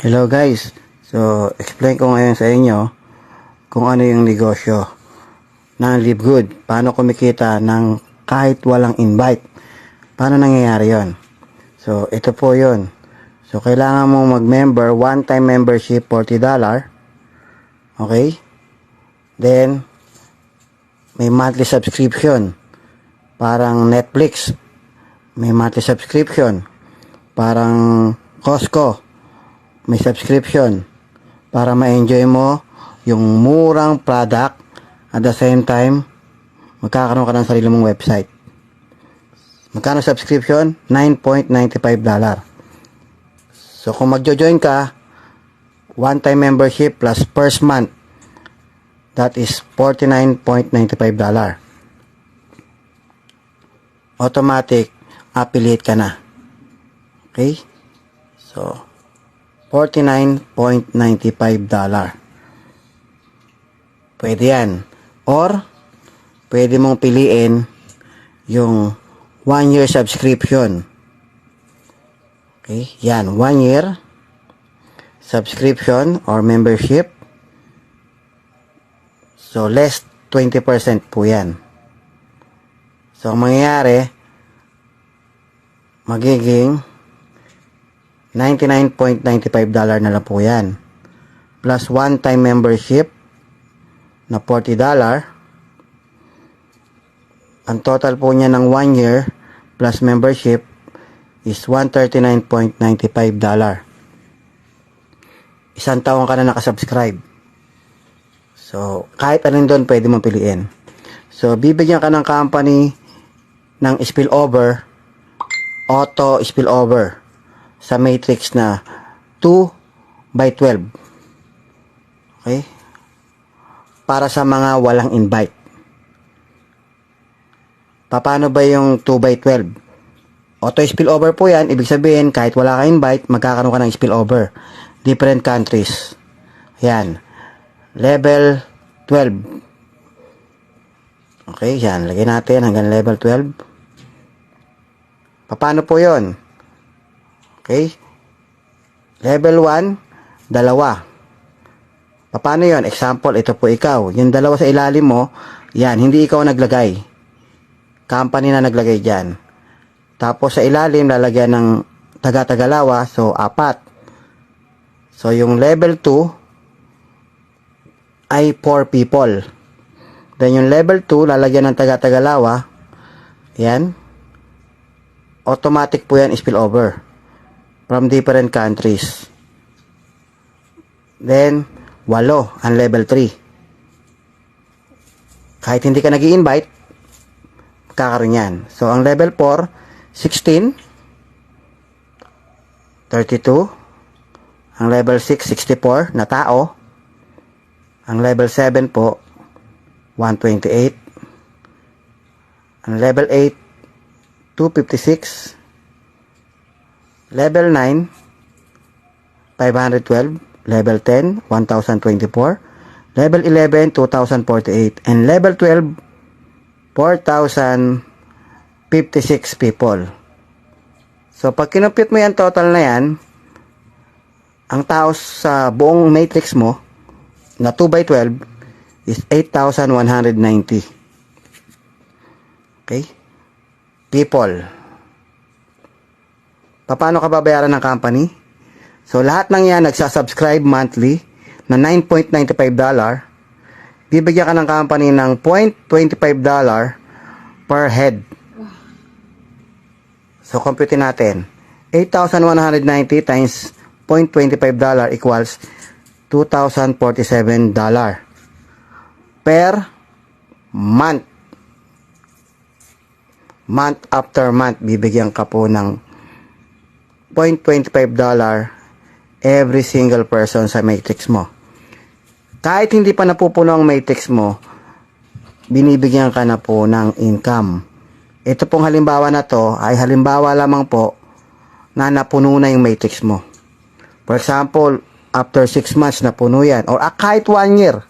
Hello guys. So, explain ko ngayon sa inyo kung ano yung negosyo ng Live Good. Paano kumikita ng kahit walang invite. Paano nangyayari yon? So, ito po yon. So, kailangan mo mag-member, one-time membership, $40. Okay? Then, may monthly subscription. Parang Netflix. May monthly subscription. Parang Costco may subscription para ma-enjoy mo yung murang product at the same time magkakaroon ka ng sarili mong website. Magkano subscription? 9.95 dollar. So kung magjo-join ka, one-time membership plus first month, that is 49.95 dollar. Automatic affiliate ka na. Okay? So, 49.95 dollar. Pwede yan. Or, pwede mong piliin yung one year subscription. Okay, yan, one year subscription or membership. So, less 20% po yan. So, ang mangyayari, magiging 99.95 dollar na lang po yan. Plus one-time membership na 40 dollar. Ang total po niya ng 1 year plus membership is 139.95 dollar. Isang taon ka na nakasubscribe. So, kahit anong doon pwede mong piliin. So, bibigyan ka ng company ng spillover, auto spillover sa matrix na 2 by 12. Okay? Para sa mga walang invite. Paano ba yung 2 by 12? Auto spillover po yan. Ibig sabihin, kahit wala ka invite, magkakaroon ka ng spillover. Different countries. Yan. Level 12. Okay, yan. Lagyan natin hanggang level 12. Paano po yon? Okay? Level 1, dalawa. Paano yon? Example, ito po ikaw. Yung dalawa sa ilalim mo, yan, hindi ikaw naglagay. Company na naglagay dyan. Tapos sa ilalim, lalagyan ng taga-tagalawa, so apat. So yung level 2 ay 4 people. Then yung level 2, lalagyan ng taga-tagalawa, yan, automatic po yan spillover from different countries. Then, walo ang level 3. Kahit hindi ka nag invite kakaroon yan. So, ang level 4, 16, 32, ang level 6, 64 na tao. Ang level 7 po, 128. Ang level 8, 256. Level 9, 512. Level 10, 1024. Level 11, 2048. And level 12, 4,056 people. So, pag kinumpute mo yan, total na yan, ang tao sa buong matrix mo, na 2 by 12, is 8,190. Okay? People. Paano ka babayaran ng company? So, lahat ng yan nagsasubscribe monthly na 9.95 dollar. Bibigyan ka ng company ng 0.25 dollar per head. So, compute natin. 8,190 times 0.25 dollar equals 2,047 dollar per month. Month after month, bibigyan ka po ng 0.25 dollar every single person sa matrix mo. Kahit hindi pa napupuno ang matrix mo, binibigyan ka na po ng income. Ito pong halimbawa na to ay halimbawa lamang po na napuno na yung matrix mo. For example, after 6 months na puno yan or ah, kahit 1 year,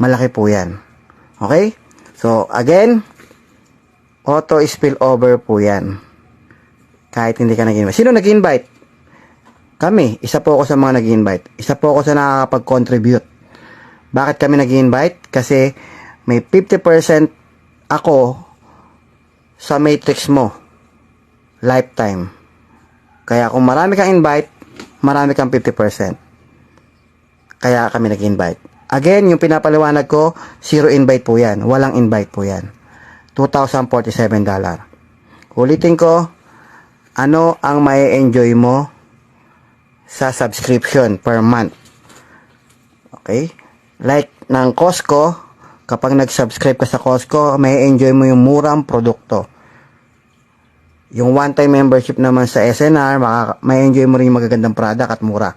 malaki po yan. Okay? So, again, auto spillover po yan. Kahit hindi ka nag-invite. Sino nag-invite? Kami, isa po ako sa mga nag invite Isa po ako sa nakakapag-contribute. Bakit kami nag invite Kasi may 50% ako sa matrix mo. Lifetime. Kaya kung marami kang invite, marami kang 50%. Kaya kami nag-invite. Again, yung pinapaliwanag ko, zero invite po yan. Walang invite po yan. $2,047. Ulitin ko, ano ang may enjoy mo sa subscription per month? Okay? Like ng Costco, kapag nag-subscribe ka sa Costco, may enjoy mo yung murang produkto. Yung one-time membership naman sa SNR, makaka- may enjoy mo rin yung magagandang product at mura.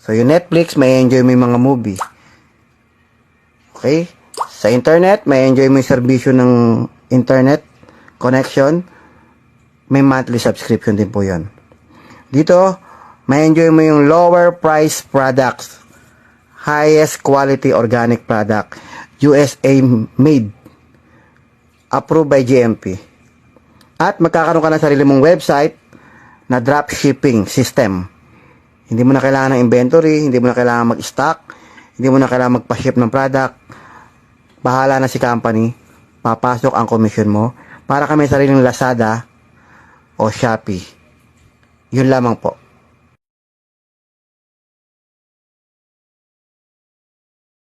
So, yung Netflix, may enjoy mo yung mga movie. Okay? Sa internet, may enjoy mo yung serbisyo ng internet connection. May monthly subscription din po yon. Dito, may enjoy mo yung lower price products. Highest quality organic product. USA made. Approved by GMP. At magkakaroon ka ng sarili mong website na drop shipping system. Hindi mo na kailangan ng inventory, hindi mo na kailangan mag-stock, hindi mo na kailangan magpa-ship ng product. Bahala na si company, papasok ang commission mo para ka may sariling Lazada o Shopee. Yun lamang po.